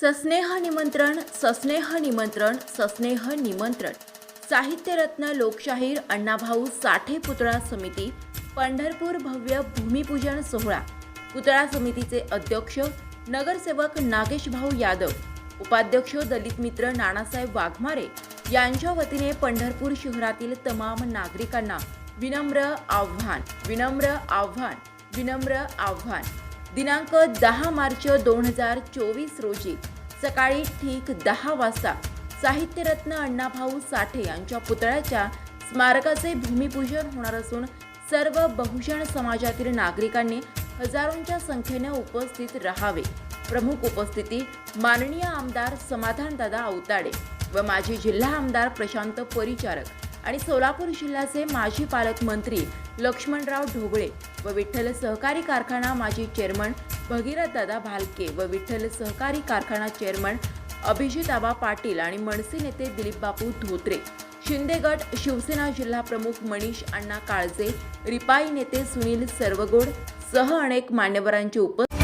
सस्नेह निमंत्रण सस्नेह निमंत्रण सस्नेह निमंत्रण. साहित्यरत्न लोकशाहीर अण्णाभाऊ साठे पुतळा समिती पंढरपूर भव्य भूमिपूजन सोहळा. पुतळा समितीचे अध्यक्ष नगरसेवक नागेश भाऊ यादव. उपाध्यक्ष दलित मित्र नानासाहेब वाघमारे यांच्या वतीने पंढरपूर शहरातील तमाम नागरिकांना विनम्र आव्हान विनम्र आव्हान विनम्र आव्हान. दिनांक दहा मार्च दोन हजार चोवीस रोजी सकाळी ठीक दहा वाजता साहित्यरत्न अण्णाभाऊ साठे यांच्या पुतळ्याच्या स्मारकाचे भूमिपूजन होणार असून सर्व बहुजन समाजातील नागरिकांनी हजारोंच्या संख्येने उपस्थित राहावे. प्रमुख उपस्थिती माननीय आमदार समाधानदादा अवताडे व माजी जिल्हा आमदार प्रशांत परिचारक आणि सोलापूर जिल्ह्याचे माजी पालकमंत्री लक्ष्मणराव ढोबळे व विठ्ठल सहकारी कारखाना माजी चेअरमन भगीरथदादा भालके व विठ्ठल सहकारी कारखाना चेअरमन अभिजिताबा पाटील आणि मनसे नेते दिलीपबापू धोत्रे. शिंदे गट शिवसेना जिल्हा प्रमुख मनीष अण्णा काळजे रिपाई नेते सुनील सर्वगोड सह अनेक मान्यवरांची उपस्थित